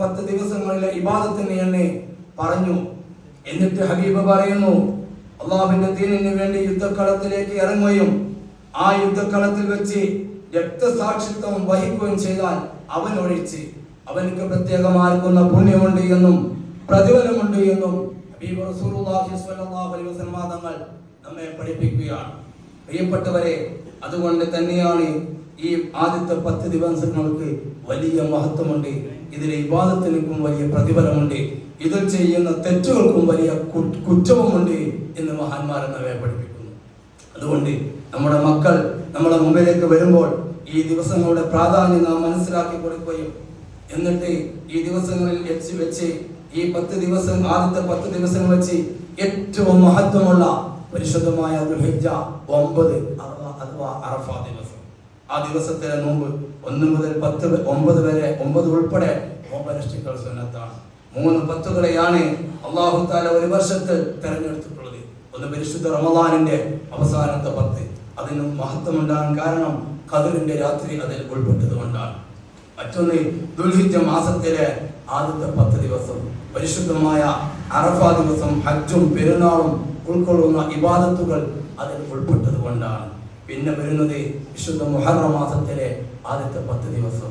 പത്ത് ദിവസങ്ങളിലെ ഇബാദത്തിന് എന്നെ പറഞ്ഞു. എന്നിട്ട് ഹബീബ് പറയുന്നു അള്ളാഹുവിന്റെ ദീനിന് വേണ്ടി യുദ്ധക്കളത്തിലേക്ക് ഇറങ്ങുകയും ആ യുദ്ധക്കളത്തിൽ വെച്ച് രക്തസാക്ഷിത്വം വഹിക്കുകയും ചെയ്താൽ അവൻ ഒഴിച്ച് അവനക്ക് പ്രത്യേകമാർക്കുന്ന പുണ്യമുണ്ട് എന്നും പ്രതിഫലമുണ്ട് എന്നും ഹബീബ് തങ്ങൾ നമ്മെ പഠിപ്പിക്കുകയാണ്. പ്രിയപ്പെട്ടവരെ അതുകൊണ്ട് തന്നെയാണ് ഈ ആദ്യത്തെ പത്ത് ദിവസങ്ങൾക്ക് വലിയ മഹത്വമുണ്ട്. ഇതിലെ വിവാദത്തിനും വലിയ പ്രതിഫലമുണ്ട്. ഇതിൽ ചെയ്യുന്ന തെറ്റുകൾക്കും വലിയ കുറ്റവുമുണ്ട് എന്ന് മഹാന്മാർ നമ്മെ പഠിപ്പിക്കുന്നു. അതുകൊണ്ട് നമ്മുടെ മക്കൾ നമ്മുടെ മുമ്പിലേക്ക് വരുമ്പോൾ ഈ ദിവസങ്ങളുടെ പ്രാധാന്യം നാം മനസ്സിലാക്കി കൊടുക്കുകയും എന്നിട്ട് ഈ ദിവസങ്ങളിൽ വെച്ച് വെച്ച് ഈ പത്ത് ദിവസം ആദ്യത്തെ പത്ത് ദിവസങ്ങൾ വെച്ച് ഏറ്റവും മഹത്വമുള്ള പരിശുദ്ധമായ ദുൽഹിജ്ജ ഒമ്പത് അഥവാ അറഫ ദിവസം. ആ ദിവസത്തെ നോമ്പ് ഒന്ന് മുതൽ പത്ത് ഒമ്പത് വരെ ഒമ്പത് ഉൾപ്പെടെ നോമ്പനുഷ്ഠിക്കൽ സുന്നത്താണ്. മൂന്ന് പത്തുകളെയാണ് അള്ളാഹു താല ഒരു വർഷത്തിൽ തെരഞ്ഞെടുത്തിട്ടുള്ളത്. ഒന്ന് പരിശുദ്ധ റമദാനിന്റെ അവസാനത്തെ പത്ത്. അതിന് മഹത്വമുണ്ടാകാൻ കാരണം ഖദറിന്റെ രാത്രി അതിൽ ഉൾപ്പെട്ടത് കൊണ്ടാണ്. മറ്റൊന്ന് ദുൽഹിജ മാസത്തിലെ ആദ്യത്തെ പത്ത് ദിവസം. പരിശുദ്ധമായ അറഫ ദിവസം ഹജ്ജും പെരുന്നാളും ഉൾക്കൊള്ളുന്ന ഇബാദത്തുകൾ അതിൽ ഉൾപ്പെട്ടത് കൊണ്ടാണ്. പിന്നെ വരുന്നത് വിശുദ്ധ മുഹറ മാസത്തിലെ ആദ്യത്തെ പത്ത് ദിവസം.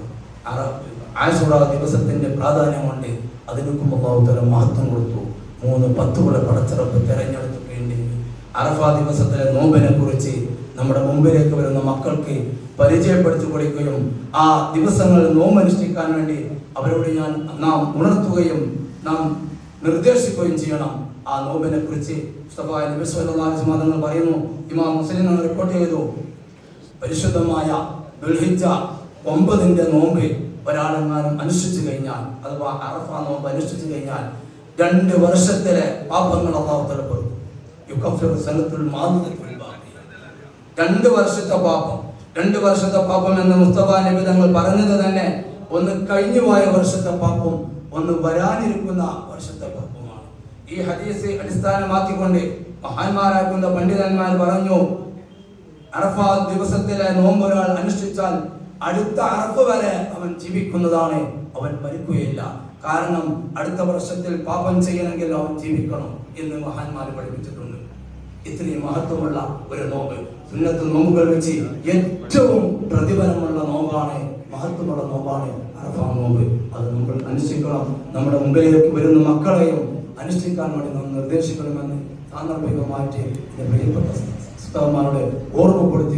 ആശുറ ദിവസത്തിന്റെ പ്രാധാന്യമുണ്ട് അതിനൊക്കെ അള്ളാഹുത്തല മഹത്വം കൊടുത്തു. മൂന്ന് പത്തുകളെ പടച്ചിറപ്പ് തെരഞ്ഞെടുത്തിട്ടുണ്ട് അറഫ ദിവസത്തിലെ നോമ്പിനെ കുറിച്ച് നമ്മുടെ മുമ്പിലേക്ക് വരുന്ന മക്കൾക്ക് പരിചയപ്പെടുത്തി കൊടുക്കുകയും ആ ദിവസങ്ങൾ നോമ്പനുഷ്ഠിക്കാൻ വേണ്ടി അവരോട് ഞാൻ നാം ഉണർത്തുകയും നാം നിർദ്ദേശിക്കുകയും ചെയ്യണം. ആ നോമ്പിനെ കുറിച്ച് മുസ്തഫ നബി സല്ലല്ലാഹു അലൈഹി പറയുന്നു. ഇമാം മുസ്ലിം റിപ്പോർട്ട് ചെയ്തു. പരിശുദ്ധമായ ദുൽഹിജ ഒമ്പതിന്റെ നോമ്പ് ഒരാളെങ്ങാനും അനുഷ്ഠിച്ചു കഴിഞ്ഞാൽ അഥവാ അറഫ നോമ്പ് അനുഷ്ഠിച്ചു കഴിഞ്ഞാൽ രണ്ട് വർഷത്തിലെ പാപങ്ങൾ അള്ളാഹു തലപ്പെടും. യുക്കഫിർ സനത്തുൽ മാതുൽ ബാക്കി രണ്ട് വർഷത്തെ പാപം. രണ്ട് വർഷത്തെ പാപം എന്ന് മുസ്തഫ നബി തങ്ങൾ പറഞ്ഞത് തന്നെ ഒന്ന് കഴിഞ്ഞു പോയ വർഷത്തെ പാപം ഒന്ന് വരാനിരിക്കുന്ന വർഷത്തെ പാപമാണ് ഈ ഹദീസ് അടിസ്ഥാനമാക്കിക്കൊണ്ട് മഹാന്മാരാക്കുന്ന പണ്ഡിതന്മാർ പറഞ്ഞു അറഫ ദിവസത്തിലെ നോമ്പ് ഒരാൾ അനുഷ്ഠിച്ചാൽ അടുത്ത അറഫ് വരെ അവൻ ജീവിക്കുന്നതാണ് അവൻ മരിക്കുകയില്ല. കാരണം അടുത്ത വർഷത്തിൽ പാപം ചെയ്യണമെങ്കിൽ അവൻ ജീവിക്കണം എന്ന് മഹാന്മാർ പഠിപ്പിച്ചിട്ടുണ്ട്. ഇത്രയും മഹത്വമുള്ള ഒരു നോമ്പ് സുന്നത്ത് നോമ്പുകൾ വെച്ച് ഏറ്റവും പ്രതിഫലമുള്ള നോമ്പാണ് മഹത്വമുള്ള നോമ്പാണ് അറഫ നോമ്പ്. അത് നമ്മൾ അനുഷ്ഠിക്കണം നമ്മുടെ മുമ്പിലേക്ക് വരുന്ന മക്കളെയും അനുഷ്ഠിക്കാൻ വേണ്ടി നാം നിർദ്ദേശിക്കണമെന്ന് സാന്ദർഭികമായിട്ട് എന്റെ പ്രിയപ്പെട്ട ഉസ്താദുമാരോട് ഓർമ്മപ്പെടുത്തി